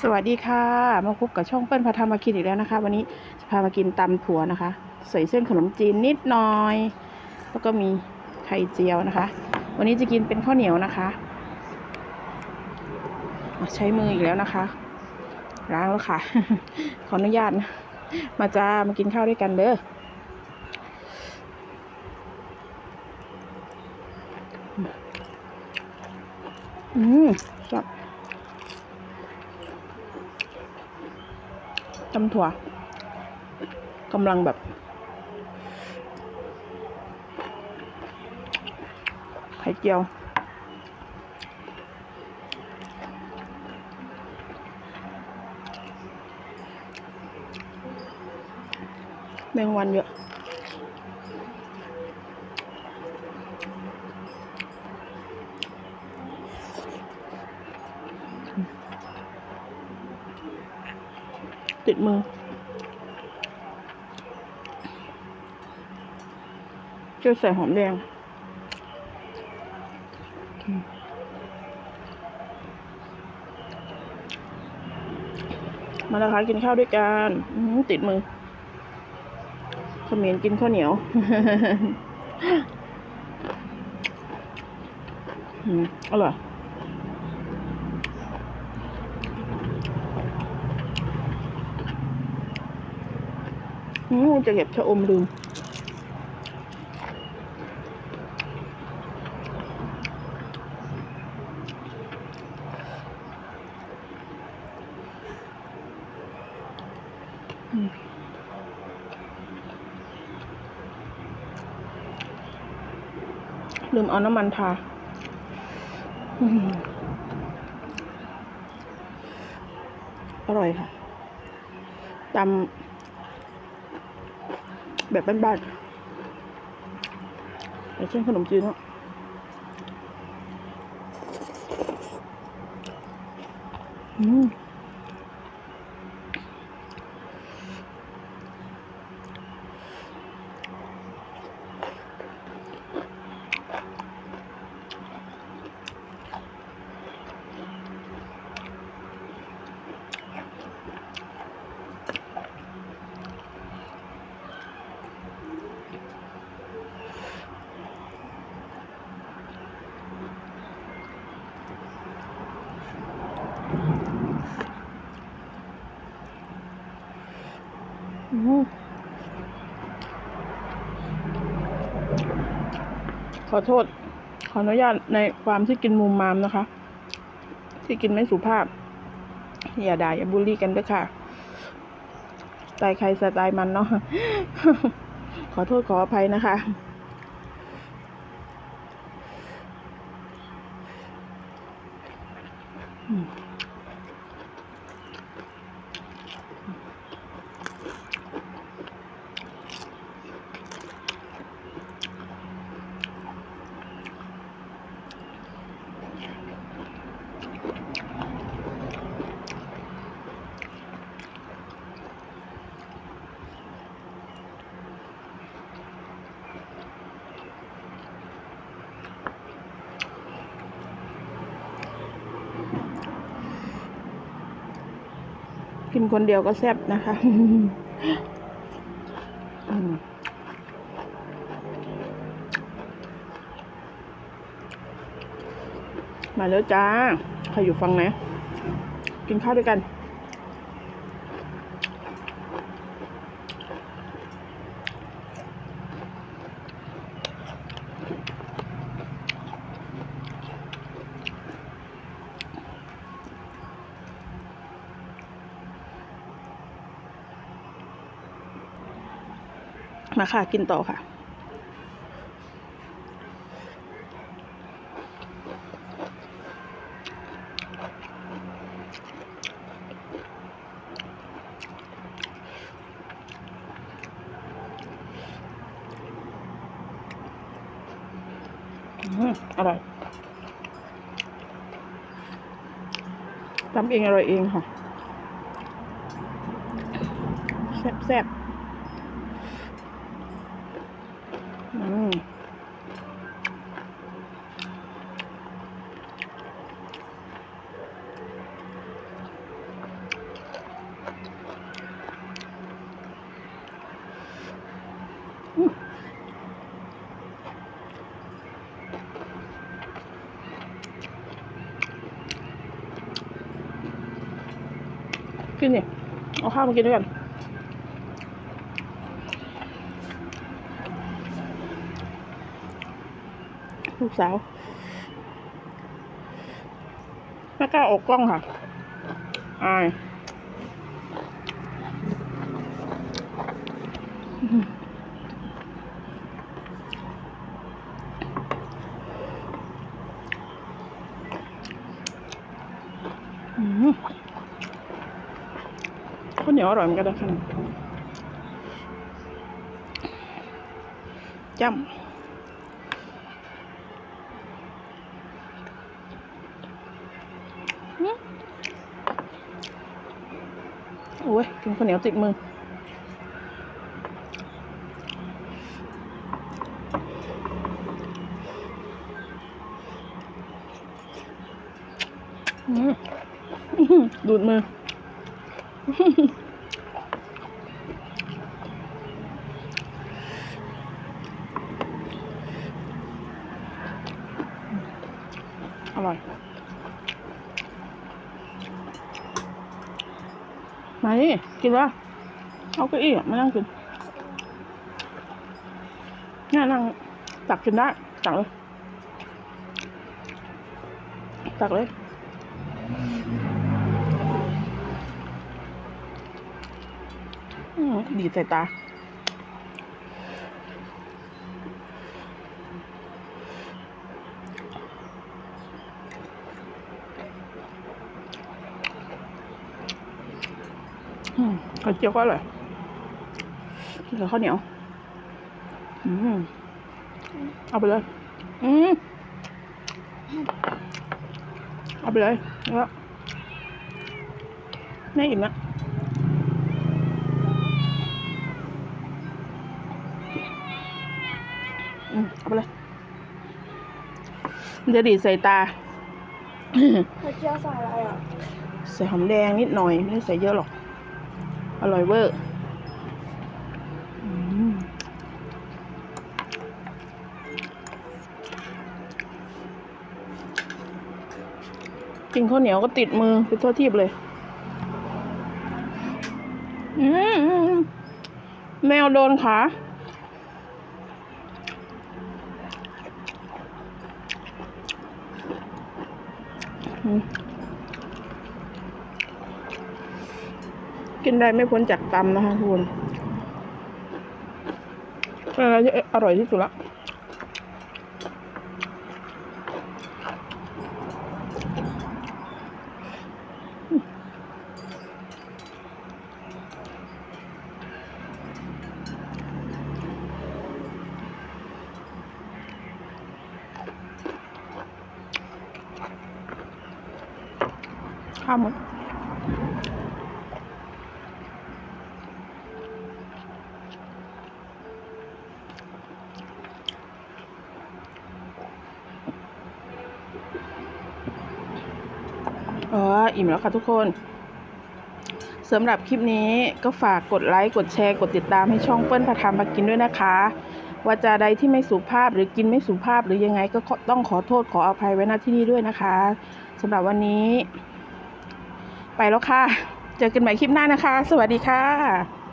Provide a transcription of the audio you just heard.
สวัสดีค่ะ มาพบกับช่องเปิ้ลพาทามากินอีกแล้วนะคะ วันนี้จะพามากินตำถั่วนะคะ ใส่เส้นขนมจีนนิดหน่อย แล้วก็มีไข่เจียวนะคะ วันนี้จะกินเป็นข้าวเหนียวนะคะ ใช้มืออีกแล้วนะคะล้างแล้วค่ะ ขออนุญาตนะมาจ้ามากินข้าวด้วยกันเด้ออืมชอบ ตำถั่วกำลังแบบ ไข่เจียว แมงวันเยอะ ติดมือจะใส่หอมแดงมาแล้วคะกินข้าวด้วยกันติดมือขมิ้นกินข้าวเหนียวอืมอร่อย อืมจะเก็บชะอมลืมลืมเอาน้ำมันทาอืมอร่อยค่ะตำ แบบบ้านๆอย่างเช่นขนมจีนเนาะอืม อืมข อโทษ ขออนุญาตในความที่กินมุมมามนะคะ ที่กินไม่สุภาพ อย่าด่าอย่าบูลลี่กันด้วยค่ะสไตล์ใครสไตล์มันเนาะขอโทษขออภัยนะคะ อืม กินคนเดียวก็แซ่บนะคะมาแล้วจ้า ใครอยู่ฟังนะ กินข้าวด้วยกัน มาค่ะกินต่อค่ะ อร่อยทำเองอร่อยเองค่ะ แซ่บแซ่บอืม อืม กินเนี่ยเอาข้าวมากินด้วยกัน ลูกสาวไม่กล้าออกกล้องค่ะอายอืมข้าวเหนียวอร่อยเหมือนกันนะคะจ้ำอืม โอ้ยกินข้าวเหนียวติดมืออืมอื้อหือดูดมือ อร่อย มาดิกินวะเอาก็อี้มานั่งกินเนี่ยนั่งตักกินได้ตักเลย ตักเลยอืมดีใส่ตา อืม ไข่เจียวก็อร่อยกินกับข้าวเหนียว อืม เอาไปเลย อืม เอาไปเลยแล้วแม่อิ่มแล้วอืม เอาไปเลยมันจะดีดใส่ตา ไข่เจียวใส่อะไรอะ ใส่หอมแดงนิดหน่อย ไม่ได้ใส่เยอะหรอก อร่อยเวอร์กินข้าวเหนียวก็ติดมือไปทั่วทีบเลย อืมแมวโดนขาอืม กินได้ไม่พ้นจากตำนะคะทุกคนอะไรที่อร่อยที่สุดละข้าวหมด อิ่มแล้วค่ะทุกคนสำหรับคลิปนี้ก็ฝากกดไลค์กดแชร์กดติดตามให้ช่องเปิ้ลพาทามมากินด้วยนะคะว่าจะใดที่ไม่สุภาพหรือกินไม่สุภาพหรือยังไงก็ต้องขอโทษขออภัยไว้ณที่นี่ด้วยนะคะสำหรับวันนี้ ไปแล้วค่ะ เจอกันใหม่คลิปหน้านะคะ สวัสดีค่ะ